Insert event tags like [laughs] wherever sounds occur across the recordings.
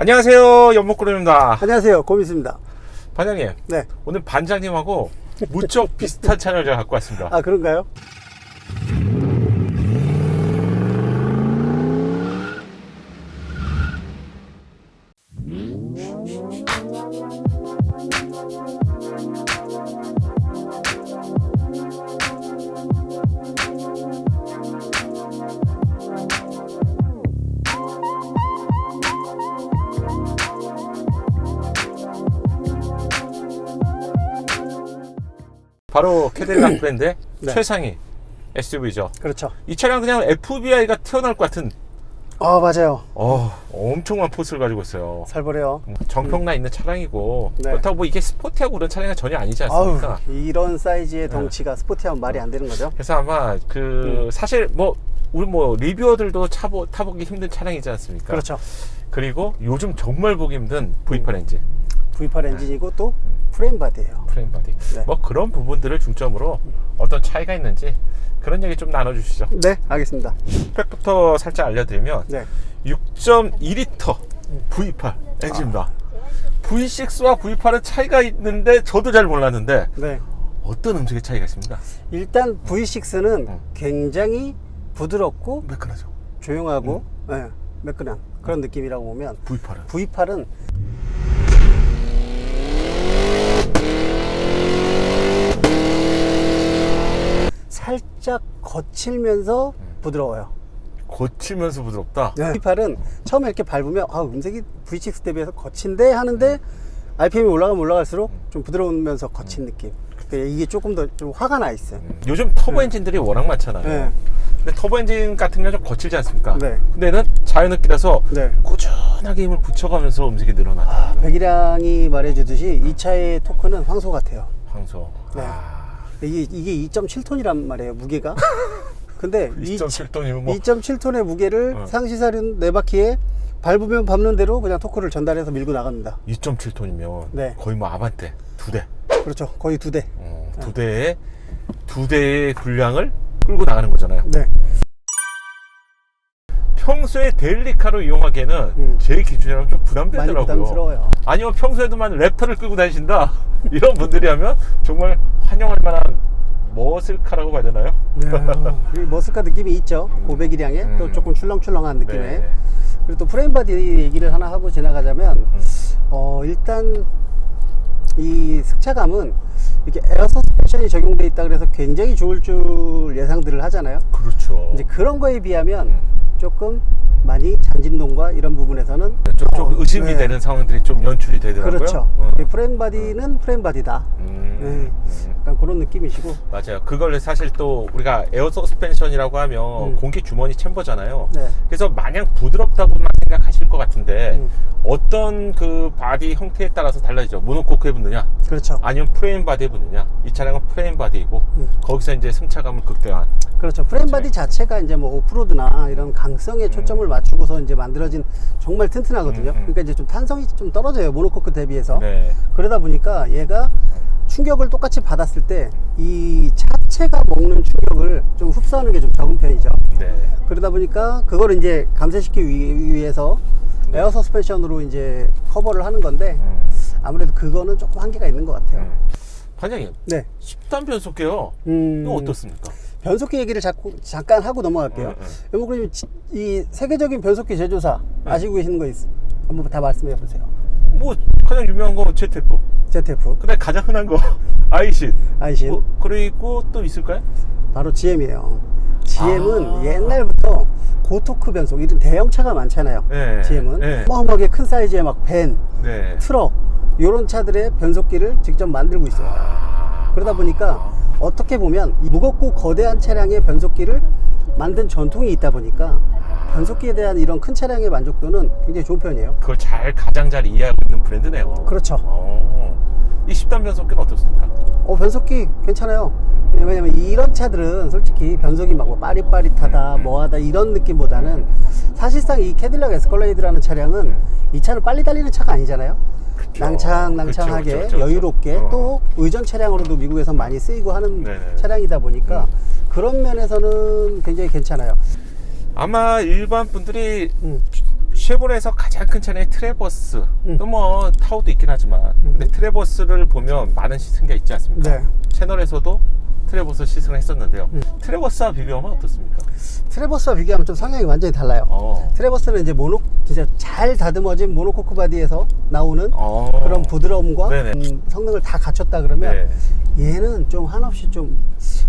안녕하세요 연목구름입니다 안녕하세요. 고민수입니다. 반장님 네. 오늘 반장님하고 무척 비슷한 [laughs] 차량을 제가 갖고 왔습니다 아, 그런가요? 바로 캐딜락 브랜드의 네. 최상위 SUV죠 그렇죠. 이 차량 그냥 FBI가 태어날 것 같은 아, 맞아요. 어, 엄청난 포스를 가지고 있어요 살벌해요. 정평나 있는 차량이고 네. 그렇다고 뭐 이게 스포티하고 그런 차량이 전혀 아니지 아우, 않습니까 이런 사이즈의 네. 덩치가 스포티하면 말이 안 되는 거죠. 그래서 아마 그 음. 사실 뭐 우리 뭐 리뷰어들도 차보, 타보기 힘든 차량이지 않습니까 그렇죠. 그리고 요즘 정말 보기 힘든 V8 엔진 V8 엔진이고 또 프레임 바디예요. 프레임 바디 네. 뭐 그런 부분들을 중점으로 어떤 차이가 있는지 그런 얘기 좀 나눠주시죠 네, 알겠습니다. 스펙부터 살짝 알려드리면 네. 6.2리터 V8 엔진입니다 V6와 V8은 차이가 있는데 저도 잘 몰랐는데 네. 어떤 음색의 차이가 있습니다 일단 V6는 음. 굉장히 부드럽고 매끈하죠 조용하고 음. 네, 매끈한 그런 느낌이라고 보면 V8은 V8은 살짝 거칠면서 부드러워요. 거치면서 부드럽다 네. V8은 처음에 이렇게 밟으면 아, 음색이 V6 대비해서 거친데 하는데 RPM이 올라가면 올라갈수록 좀 부드러우면서 거친 느낌. 그러니까 이게 조금 더 좀 화가 나 있어요. 요즘 터보 엔진들이 워낙 많잖아요 네. 근데 터보 엔진 같은 경우는 좀 거칠지 않습니까 네. 근데 얘는 자연흡기라서 네. 꾸준하게 힘을 붙여가면서 음색이 늘어나더라고요 백일양이 말해주듯이 이 차의 토크는 황소 같아요. 황소 네. 아, 이게, 이게 2.7톤이란 말이에요, 무게가. [laughs] 근데 이 2.7톤이면 뭐 2.7톤의 무게를 어. 상시사륜 네 바퀴에 밟으면 밟는 대로 그냥 토크를 전달해서 밀고 나갑니다. 2.7톤이면 네. 거의 뭐 아반떼 두 대. 그렇죠. 거의 두 대. 어, 두 대의 두 대의 분량을 끌고 나가는 거잖아요. 네. 평소에 데일리카로 이용하기에는 음. 제 기준이라면 좀 많이 부담되더라고요. 부담스러워요. 아니면 평소에도만 랩터를 끌고 다니신다 [laughs] 이런 분들이 하면 정말 환영할 만한 머슬카라고 봐야 되나요? 네. 이 머슬카 느낌이 있죠. 고백이량에 음. 또 조금 출렁출렁한 느낌의. 네. 그리고 또 프레임 바디 얘기를 하나 하고 지나가자면 어 일단 이 승차감은 이렇게 에어 서스펜션이 적용돼 있다 그래서 굉장히 좋을 줄 예상들을 하잖아요. 그렇죠. 이제 그런 거에 비하면 음. 조금 많이 잠진동과 이런 부분에서는 좀, 좀 어, 의심이 네. 되는 상황들이 좀 연출이 되더라고요. 그렇죠. 어. 이 프레임 바디는 프레임 바디다. 음, 네. 음. 약간 그런 느낌이시고. 맞아요. 그걸 사실 또 우리가 에어 서스펜션이라고 하면 음. 공기 주머니 챔버잖아요. 네. 그래서 마냥 부드럽다고만 생각하실 것 같은데 음. 어떤 그 바디 형태에 따라서 달라지죠. 모노코크에 붙느냐, 그렇죠. 아니면 프레임 바디에 붙느냐. 이 차량은 프레임 바디이고 음. 거기서 이제 승차감을 극대화한. 그렇죠. 프레임 그렇죠. 바디 자체가 이제 뭐 오프로드나 이런 강성에 초점 을 맞추고서 이제 만들어진 정말 튼튼하거든요. 음, 음. 그러니까 이제 좀 탄성이 좀 떨어져요. 모노코크 대비해서. 네. 그러다 보니까 얘가 충격을 똑같이 받았을 때 이 차체가 먹는 충격을 좀 흡수하는 게 좀 적은 편이죠. 네. 그러다 보니까 그걸 이제 감쇄시키기 위- 위해서 네. 에어 서스펜션으로 이제 커버를 하는 건데 음, 아무래도 그거는 조금 한계가 있는 것 같아요. 음. 반장님, 네. 10단 변속기요. 음, 이거 어떻습니까? 변속기 얘기를 자꾸 잠깐 하고 넘어갈게요. 음, 음. 연목님 이 세계적인 변속기 제조사 네. 아시고 계시는 거 있, 한번 다 말씀해 보세요. 뭐 가장 유명한 거 ZF. ZF, 그다음에 가장 흔한 거 [laughs] 아이신. 아이신, 뭐, 그리고 또 있을까요? 바로 GM이에요. GM은 아. 옛날부터 고토크 변속 이런 대형차가 많잖아요. 네. GM은 네. 어마어마하게 큰 사이즈의 막 밴, 네. 트럭 이런 차들의 변속기를 직접 만들고 있어요. 아. 그러다 보니까 어떻게 보면 이 무겁고 거대한 차량의 변속기를 만든 전통이 있다 보니까 변속기에 대한 이런 큰 차량의 만족도는 굉장히 좋은 편이에요. 그걸 잘 가장 잘 이해하고 있는 브랜드네요. 그렇죠. 어. 이 10단 변속기는 어떻습니까? 어, 변속기 괜찮아요. 왜냐면 이런 차들은 솔직히 변속이 막 뭐 빠릿빠릿하다, 음. 뭐하다 이런 느낌보다는 사실상 이 캐딜락 에스컬레이드라는 차량은 이 차를 빨리 달리는 차가 아니잖아요. 그쵸. 낭창 낭창하게 그쵸, 그쵸. 여유롭게 어. 또 의전 차량으로도 미국에서 많이 쓰이고 하는 네네. 차량이다 보니까 그런 면에서는 굉장히 괜찮아요. 아마 일반 분들이 음. 쉐보레에서 가장 큰 차량이 트레버스. 음. 또뭐 타오도 있긴 하지만, 근데 트레버스를 보면 많은 시승가 있지 않습니까? 네. 채널에서도 트레버스 시승을 했었는데요. 음. 트레버스와 비교하면 어떻습니까? 트레버스와 비교하면 좀 성향이 완전히 달라요. 어. 트레버스는 이제 모노 진짜 잘 다듬어진 모노코크 바디에서 나오는 어. 그런 부드러움과. 음, 성능을 다 갖췄다 그러면 네. 얘는 좀 한없이 좀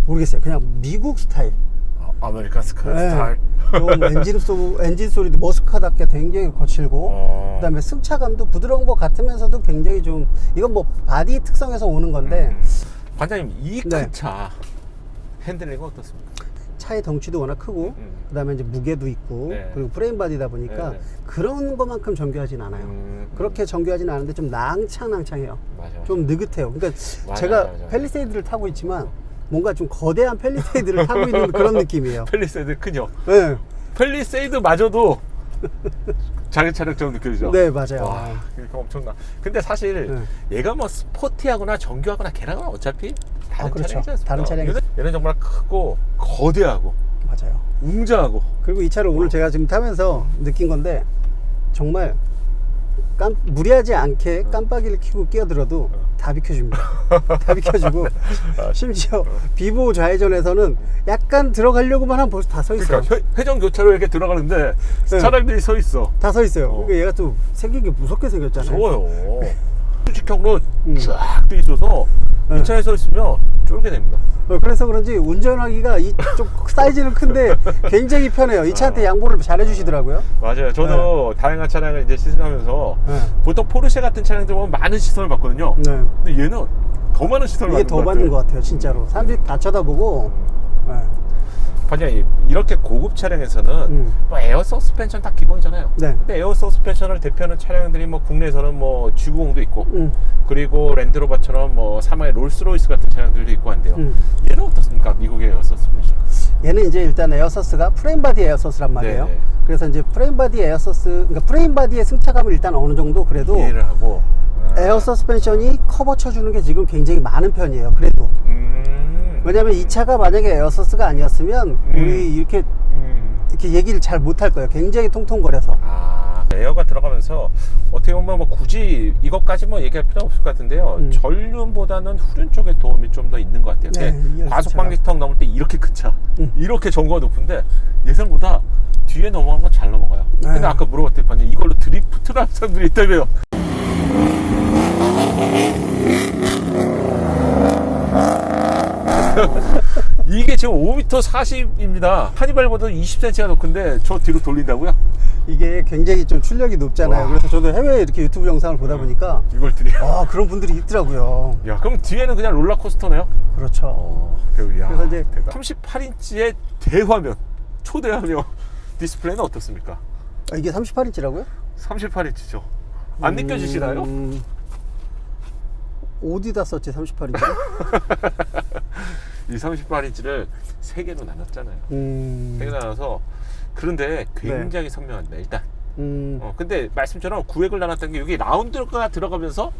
모르겠어요. 그냥 미국 스타일. 어, 아메리칸 스카 네. 스타일. 좀 엔진 소 엔진 소리도 머스카답게 굉장히 거칠고 어. 그 다음에 승차감도 부드러운 것 같으면서도 굉장히 좀 이건 뭐 바디 특성에서 오는 건데 음. 관장님 이큰 네. 차 핸들링은 어떻습니까? 차의 덩치도 워낙 크고 음. 그다음에 이제 무게도 있고 네. 그리고 프레임 바디다 보니까 네, 네. 그런 것만큼 정교하진 않아요. 음, 그렇게 정교하진 않은데 좀 낭창낭창해요. 맞아, 맞아. 좀 느긋해요. 그러니까 맞아, 제가 맞아, 맞아. 펠리세이드를 타고 있지만 뭔가 좀 거대한 펠리세이드를 타고 있는 그런 느낌이에요. [laughs] 펠리세이드 크죠? 네, 펠리세이드마저도 [laughs] 자기 차량처럼 느껴지죠? 네 맞아요. 와, 그러니까 엄청나. 근데 사실 네. 얘가 뭐 스포티하거나 정교하거나 걔랑은 어차피 다른 아, 그렇죠. 않습니까? 다른 차량이죠. 얘는, 얘는 정말 크고 거대하고 맞아요. 웅장하고 그리고 이 차를 오늘 제가 지금 타면서 느낀 건데 정말 깜, 무리하지 않게 깜빡이를 켜고 끼어들어도 다 비켜줍니다. 다 [laughs] 비켜주고 심지어 비보 좌회전에서는 약간 들어가려고만 하면 벌써 다 서 있어요. 그러니까 회- 회전 교차로 이렇게 들어가는데 네. 차량들이 서 있어. 다 서 있어요. 어. 그러니까 얘가 또 생긴 게 무섭게 생겼잖아요. 무서워요. 수직형으로 음. 쫙돼 있어서 네. 이 차에 서 있으면 쫄게 됩니다. 어, 그래서 그런지 운전하기가 이쪽 [laughs] 사이즈는 큰데 굉장히 편해요. 이 차한테 양보를 잘 해주시더라고요. 맞아요. 저도 다양한 차량을 이제 시승하면서 네. 보통 포르쉐 같은 차량들 보면 많은 시선을 받거든요. 네. 근데 얘는 더 많은 시선을 이게 받는 더것 받는 같아요. 것 같아요, 진짜로. 사람들이 다 쳐다보고. 네. 반장님 이렇게 고급 차량에서는 음. 뭐 에어 서스펜션 다 기본이잖아요. 네. 근데 에어 서스펜션을 대표하는 차량들이 뭐 국내에서는 뭐 G90도 있고 음. 그리고 랜드로버처럼 뭐 사망의 롤스로이스 같은 차량들도 있고 한데요. 음. 얘는 어떻습니까? 미국의 에어 서스펜션. 얘는 이제 일단 에어서스가 프레임 바디 에어서스란 말이에요. 네네. 그래서 이제 프레임 바디 에어서스, 그러니까 프레임 바디의 승차감을 일단 어느 정도 그래도 이해를 하고 아. 에어 서스펜션이 커버 쳐주는 게 지금 굉장히 많은 편이에요. 그래도. 음. 왜냐면 이 차가 만약에 에어서스가 아니었으면 우리 이렇게 음. 이렇게 얘기를 잘 못할 거예요. 굉장히 통통거려서. 아, 에어가 들어가면서 어떻게 보면 뭐 굳이 이것까지 뭐 얘기할 필요 없을 것 같은데요. 음. 전륜보다는 후륜 쪽에 도움이 좀 더 있는 것 같아요. 네, 근데 이 과속 차가- 방지턱 넘을 때 이렇게 큰 차, 음. 이렇게 전고가 높은데 예상보다 뒤에 넘어가는 건 잘 넘어가요. 네. 근데 아까 물어봤더니 이걸로 드리프트를 하는 사람들이 있다며요. [laughs] 이게 지금 5m 40입니다. 하니발보다 20cm가 더 큰데 저 뒤로 돌린다고요? 이게 굉장히 좀 출력이 높잖아요. 와. 그래서 저도 해외 이렇게 유튜브 영상을 보다 보니까 이걸 들이. 아 그런 분들이 있더라고요. 야, 그럼 뒤에는 그냥 롤러코스터네요? 그렇죠. 어, 야, 그래서 이제- 38인치의 대화면, 초대화면 디스플레이는 어떻습니까? 아, 이게 38인치라고요? 38인치죠. 안 느껴지시나요? 음, 어디다 썼지 38인치를? [laughs] 이 38인치를 세 개로 나눴잖아요. 음, 세개 나눠서 그런데 굉장히 선명합니다. 일단. 음, 어, 근데 말씀처럼 구획을 나눴던 게 여기 라운드가 들어가면서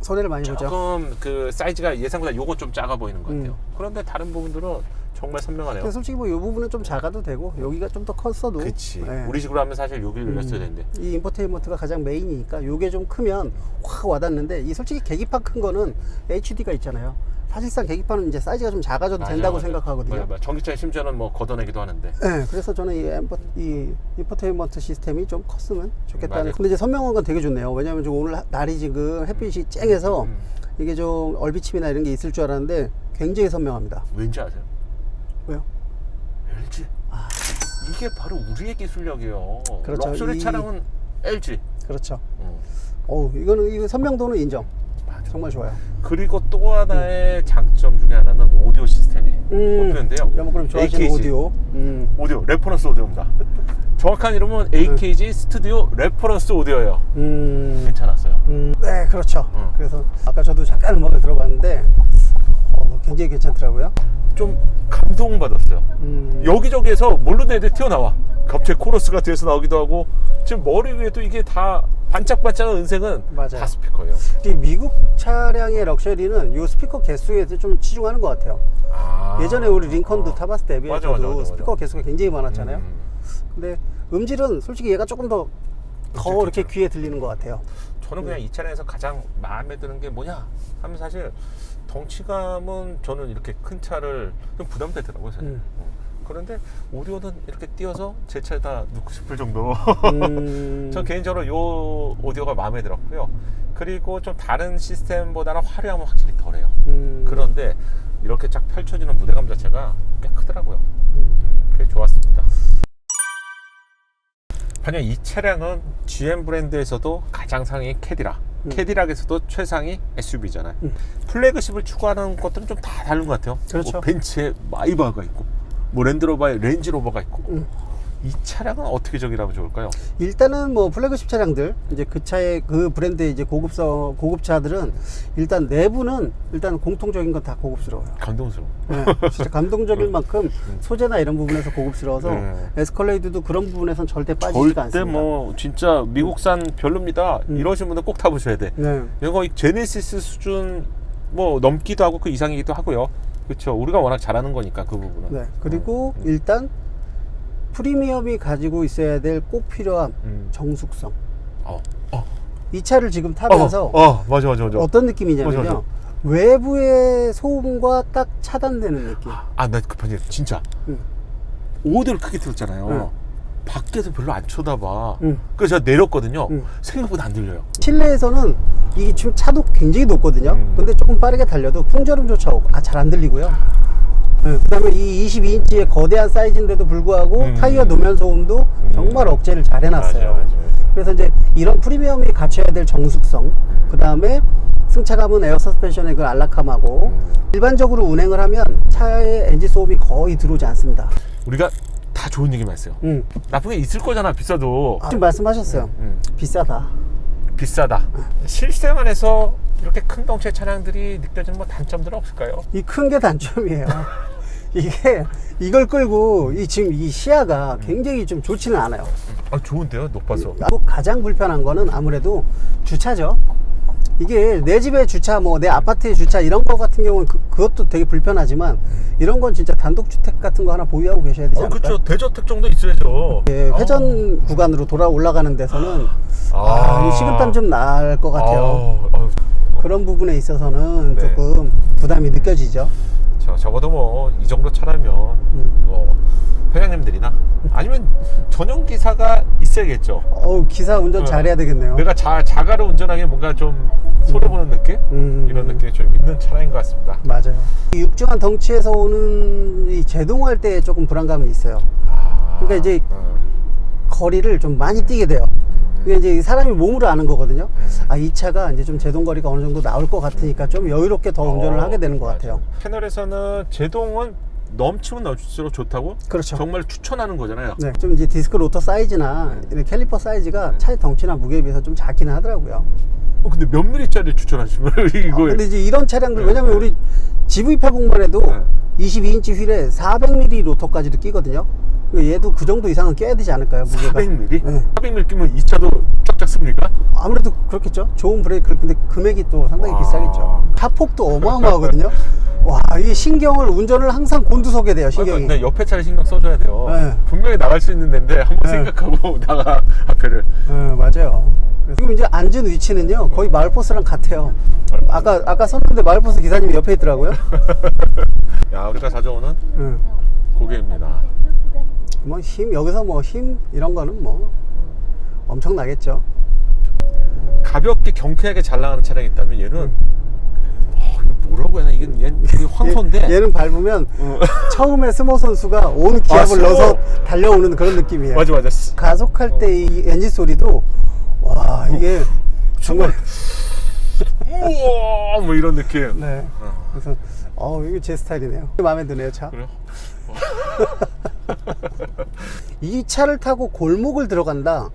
손해를 많이 보죠. 조금 그 사이즈가 예상보다 요거 좀 작아 보이는 것 같아요. 음. 그런데 다른 부분들은 정말 선명하네요. 근데 솔직히 뭐 이 부분은 좀 작아도 되고 여기가 좀 더 컸어도 그치. 네. 우리 식으로 하면 사실 여기를 올렸어야 되는데. 이 인포테인먼트가 가장 메인이니까 요게 좀 크면 확 와닿는데 이 솔직히 계기판 큰 거는 HD가 있잖아요. 사실상 계기판은 이제 사이즈가 좀 작아져도 맞아, 된다고 맞아. 생각하거든요. 맞아, 맞아. 전기차에 심지어는 뭐 걷어내기도 하는데. 네, 그래서 저는 이, 엠포, 이 인포테인먼트 시스템이 좀 컸으면 좋겠다는. 맞아요. 근데 이제 선명한 건 되게 좋네요. 왜냐하면 지금 오늘 하- 날이 지금 햇빛이 쨍해서 음. 이게 좀 얼비침이나 이런 게 있을 줄 알았는데 굉장히 선명합니다. 왠지 아세요? 왜요? LG. 이게 바로 우리의 기술력이에요. 그렇죠. 럭셔리 이- 차량은 LG. 그렇죠. 어, 어, 이거는 이거 선명도는 인정. 정말 좋아요. 그리고 또 하나의 장점 중에 하나는 오디오 시스템이 음, 뽑혔는데요. 여러분 좋아하시는 AKG. 오디오. 음, 오디오 레퍼런스 오디오입니다. [laughs] 정확한 이름은 AKG 스튜디오 레퍼런스 오디오예요. 음, 괜찮았어요. 음, 네, 그렇죠. 음. 그래서 아까 저도 잠깐 음악을 들어봤는데 어, 굉장히 괜찮더라고요. 좀 감동받았어요. 음, 여기저기에서 모르는 애들 튀어나와. 갑자기 코러스가 뒤에서 나오기도 하고 지금 머리 위에도 이게 다 반짝반짝한 은색은 맞아요. 다 스피커예요. 이 미국 차량의 럭셔리는 이 스피커 개수에 좀 치중하는 것 같아요. 아. 예전에 우리 링컨도 타봤을 때 맞아, 맞아, 비해서도 맞아, 스피커. 개수가 굉장히 많았잖아요. 음. 근데 음질은 솔직히 얘가 조금 더더 이렇게 귀에 들리는 것 같아요. 저는 그냥 이 차량에서 가장 마음에 드는 게 뭐냐 하면 사실 덩치감은 저는 이렇게 큰 차를 좀 부담되더라고요 사실 음. 어. 그런데 오디오는 이렇게 띄어서 제 차에다 넣고 싶을 정도로 음, [laughs] 전 개인적으로 요 오디오가 마음에 들었고요 그리고 좀 다른 시스템보다는 화려함은 확실히 덜해요 음, 그런데 이렇게 쫙 펼쳐지는 무대감 자체가 꽤 크더라고요 음, 꽤 좋았습니다. 반면 이 차량은 GM 브랜드에서도 가장 상위 캐디락, 음. 캐디락에서도 최상위 SUV잖아요. 음. 플래그십을 추구하는 것들은 좀 다 다른 것 같아요. 그렇죠. 뭐 벤츠에 마이바가 있고, 뭐 랜드로버에 렌지로버가 있고. 음. 이 차량은 어떻게 정의하면 좋을까요? 일단은 뭐 플래그십 차량들 이제 그 차의 그 브랜드의 이제 고급서 고급차들은 일단 내부는 일단 공통적인 건 다 고급스러워요. 감동스러워. 네, 진짜 감동적일 [laughs] 만큼 소재나 이런 부분에서 고급스러워서 네. 에스컬레이드도 그런 부분에선 절대 빠지지가 절대 않습니다. 뭐 진짜 미국산 별로입니다. 음. 이러신 분들 꼭 타보셔야 돼. 네. 이거 이 제네시스 수준 뭐 넘기도 하고 그 이상이기도 하고요. 그렇죠. 우리가 워낙 잘하는 거니까 그 부분은. 네. 그리고 음. 일단 프리미엄이 가지고 있어야 될 꼭 필요한 음. 정숙성. 어. 어. 이 차를 지금 타면서 어, 어, 맞아 맞아 맞아. 어떤 느낌이냐면요. 맞아, 맞아. 외부의 소음과 딱 차단되는 느낌. 아, 나 급하게 진짜 응. 오디오를 크게 들었잖아요. 응. 밖에서 별로 안 쳐다봐. 응. 그래서 제가 내렸거든요. 응. 생각보다 안 들려요. 실내에서는 이게 지금 차도 굉장히 높거든요. 음. 근데 조금 빠르게 달려도 풍절음조차 아, 잘 안 들리고요. 네, 그다음에 이 22인치의 거대한 사이즈인데도 불구하고 음. 타이어 노면 소음도 정말 억제를 잘 해놨어요. 그래서 이제 이런 프리미엄이 갖춰야 될 정숙성, 그 다음에 승차감은 에어 서스펜션의 그 안락함하고 음. 일반적으로 운행을 하면 차의 엔진 소음이 거의 들어오지 않습니다. 우리가 다 좋은 얘기만 했어요. 음. 나쁜 게 있을 거잖아. 비싸도. 지금 말씀하셨어요. 음. 비싸다. 비싸다. 실생활에서 이렇게 큰 덩치의 차량들이 느껴지는 뭐 단점들은 없을까요? 이 큰 게 단점이에요. [laughs] 이게 이걸 끌고 이 지금 이 시야가 굉장히 좀 좋지는 않아요. 아 좋은데요, 높아서. 또 가장 불편한 거는 아무래도 주차죠. 이게 내 집에 주차, 뭐 내 아파트에 주차 이런 거 같은 경우는 그, 그것도 되게 불편하지만 이런 건 진짜 단독 주택 같은 거 하나 보유하고 계셔야 되지 어, 않을까? 그렇죠. 대저택 정도 있어야죠. 예, 회전 구간으로 돌아 올라가는 데서는 아. 아, 이 식은땀 좀 날 것 같아요. 아, 아, 그런 부분에 있어서는 네. 조금 부담이 느껴지죠. 저, 적어도 뭐 이 정도 차라면 음. 뭐 회장님들이나 아니면 전용 기사가 있어야겠죠. 어우, 기사 운전 어. 잘해야 되겠네요. 내가 자, 자가로 운전하기 뭔가 좀 손해보는 느낌? 음. 이런 느낌이 좀 있는 차량인 것 같습니다. 맞아요. 이 육중한 덩치에서 오는 이 제동할 때 조금 불안감이 있어요. 아, 그러니까 이제 어. 거리를 좀 많이 뛰게 돼요. 이게 이제 이 사람이 몸으로 아는 거거든요. 음. 아, 이 차가 이제 좀 제동 거리가 어느 정도 나올 것 같으니까 좀 여유롭게 더 운전을 어, 하게 되는 것 맞아요. 같아요. 채널에서는 제동은 넘치면 넘칠수록 좋다고 그렇죠. 정말 추천하는 거잖아요. 네, 좀 이제 디스크 로터 사이즈나 이런 캘리퍼 사이즈가 차의 덩치나 무게에 비해서 좀 작기는 하더라고요. 어, 근데 몇 미리짜리 추천하시면 이거 아, 근데 이제 이런 차량들 네, 왜냐면 네. 우리 GV80만 해도 네. 22인치 휠에 400mm 로터까지도 끼거든요. 얘도 그 정도 이상은 껴야 되지 않을까요? 무게가? 400mm? 네. 400mm 끼면 이 차도 쫙쫙 씁니까? 아무래도 그렇겠죠. 좋은 브레이크를 근데 금액이 또 상당히 와. 비싸겠죠. 하폭도 어마어마하거든요. 와, 이게 신경을 운전을 항상 곤두서게 돼요. 신경이. 그러니까 내 옆에 차를 신경 써줘야 돼요. 네. 분명히 나갈 수 있는 데인데 한번 네. 생각하고 [laughs] 나가 앞에를. 네, 맞아요. 지금 이제 앉은 위치는요 거의 마을버스랑 같아요. 아까 아까 섰는데 마을버스 기사님이 옆에 있더라고요. [laughs] 야 우리가 자주 오는 응. 고객입니다. 뭐 힘 여기서 뭐 힘 이런 거는 뭐 엄청 나겠죠. 가볍게 경쾌하게 잘 나가는 차량이 있다면 얘는 어, 이거 뭐라고 해야 되나 이게 얘 이게 [laughs] 황소인데 얘, 는 밟으면 어. [laughs] 처음에 스모 선수가 온 기압을 아, 스모. 넣어서 달려오는 그런 느낌이에요. 맞아 맞아 가속할 때 이 엔진 소리도 와 이게 정말 [laughs] 우와 뭐 이런 느낌 네. 어. 그래서 어 이게 제 스타일이네요. 마음에 드네요 차. 그래요? 이 차를 타고 골목을 들어간다.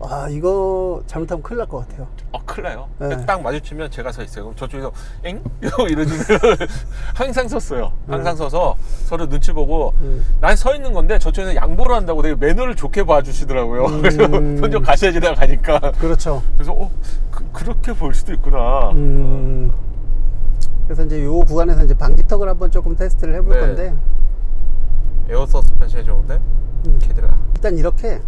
아 이거 잘못하면 큰일 날 것 같아요. 아 큰일 나요 네. 딱 마주치면 제가 서 있어요 그럼 저쪽에서 엥? 이러지면 [laughs] 항상 섰어요 항상 서서 서로 눈치 보고 음. 난 서 있는 건데 저쪽에서 양보를 한다고 되게 매너를 좋게 봐주시더라고요 그래서 먼저 가셔야 지나 가니까 그렇죠. 그래서 어 그, 렇게볼 수도 있구나 음. 그래서 이제 요 구간에서 이제 방지턱을 한번 조금 테스트를 해볼 네. 건데 에어 서스펜션이 좋은데 음. 캐드라 일단 이렇게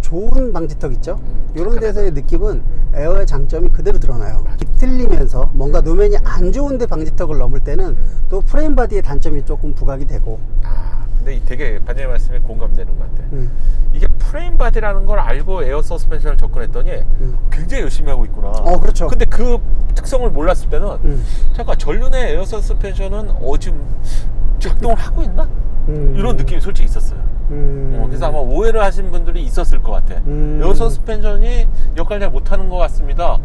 좋은 방지턱 있죠? 음, 이런. 데서의 느낌은 에어의 장점이 그대로 드러나요. 틀리면서 뭔가 노면이 안 좋은데 방지턱을 넘을 때는 음. 또 프레임 바디의 단점이 조금 부각이 되고 아, 근데 이 되게 반장님 말씀에 공감되는 것 같아. 음, 이게 프레임 바디라는 걸 알고 에어 서스펜션을 접근했더니 음. 굉장히 열심히 하고 있구나. 어, 그렇죠. 근데 그 특성을 몰랐을 때는 음, 잠깐 전륜의 에어 서스펜션은 어 지금 작동을 하고 있나? 음. 이런 느낌이 솔직히 있었어요. 음. 어, 그래서 아마 오해를 하신 분들이 있었을 것 같아. 음. 에어 서스펜션이 역할 잘 못하는 것 같습니다.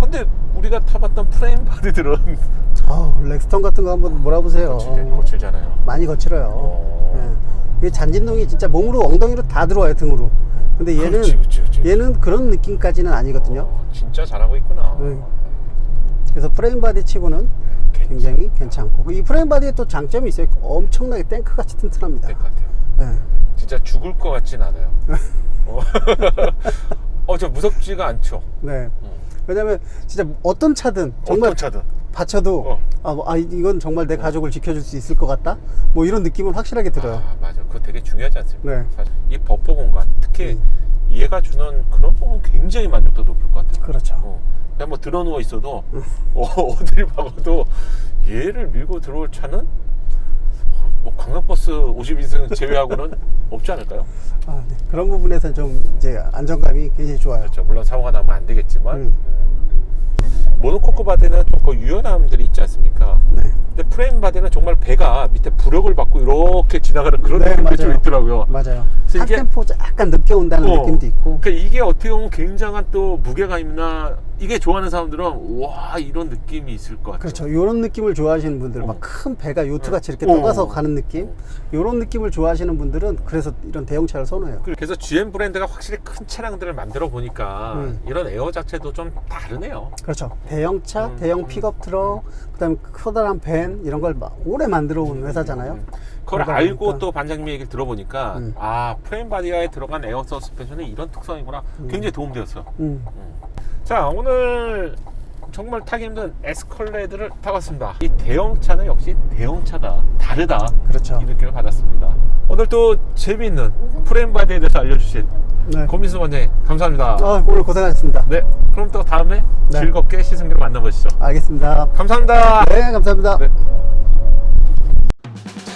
근데 우리가 타봤던 프레임 바디들은 [laughs] 아우, 렉스턴 같은 거 한번 몰아보세요. 거칠, 거칠잖아요. 많이 거칠어요. 어. 예. 이 잔진동이 진짜 몸으로 엉덩이로 다 들어와요 등으로. 근데 얘는 그렇지, 그렇지, 그렇지. 얘는 그런 느낌까지는 아니거든요. 어, 진짜 잘하고 있구나. 네. 그래서 프레임 바디 치고는 굉장히 괜찮고 이 프레임 바디에 또 장점이 있어요. 엄청나게 탱크 같이 튼튼합니다. 될 것 같아요. 예. 진짜 죽을 것 같진 않아요. [laughs] 어, [laughs] 어, 저 무섭지가 않죠. 네. 어. 왜냐면 진짜 어떤 차든 정말 어떤 차든. 받쳐도 어. 아, 뭐, 아, 이건 정말 내 가족을 지켜줄 수 있을 것 같다. 뭐 이런 느낌은 확실하게 들어요. 아, 맞아. 그거 되게 중요하지 않습니까? 네. 사실 이 버퍼 공간, 특히 음. 얘가 주는 그런 부분 굉장히 만족도 높을 것 같아요. 그렇죠. 어, 그냥 뭐 들어 누워 있어도 어, [laughs] 어딜 박아도 얘를 밀고 들어올 차는 뭐 관광버스 50인승 제외하고는 [laughs] 없지 않을까요? 아, 네. 그런 부분에서는 좀 이제 안정감이 굉장히 좋아요. 그렇죠. 물론 사고가 나면 안 되겠지만 음. 음. 모노코크 바디는 좀그 유연함들이 있지 않습니까? 네. 근데 프레임 바디는 정말 배가 밑에 부력을 받고 이렇게 지나가는 그런 네, 느낌이 좀 맞아요. 있더라고요. 맞아요. 그래서 한 이게- 템포 약간 늦게 온다는 어. 느낌도 있고. 그러니까 이게 어떻게 보면 굉장한 또 무게감이나 이게 좋아하는 사람들은 와 이런 느낌이 있을 것 같아요. 그렇죠. 이런 느낌을 좋아하시는 분들, 어. 막큰 배가 요트 같이 이렇게 어. 떠가서 가는 느낌? 이런 느낌을 좋아하시는 분들은 그래서 이런 대형 차를 선호해요. 그래서 GM 브랜드가 확실히 큰 차량들을 만들어 보니까 음. 이런 에어 자체도 좀 다르네요. 그렇죠. 대형 차, 음. 대형 픽업 트럭, 그다음에 커다란 밴 이런 걸막 오래 만들어 온 회사잖아요. 음. 그걸 그러다 알고 보니까- 또 반장님 얘기를 들어보니까 음. 아 프레임 바디아에 들어간 에어 서스펜션이 이런 특성이구나 굉장히 도움되었어요. 음. 자 오늘 정말 타기 힘든 에스컬레이드를 타봤습니다. 이 대형차는 역시 대형차다 다르다 그렇죠. 이 느낌을 받았습니다. 오늘 또 재미있는 프레임 바디에 대해서 알려주신 네. 고민수 원장님 감사합니다. 아, 오늘 고생하셨습니다. 네 그럼 또 다음에 네. 즐겁게 시승기로 만나보시죠. 알겠습니다. 감사합니다. 네, 감사합니다. 네.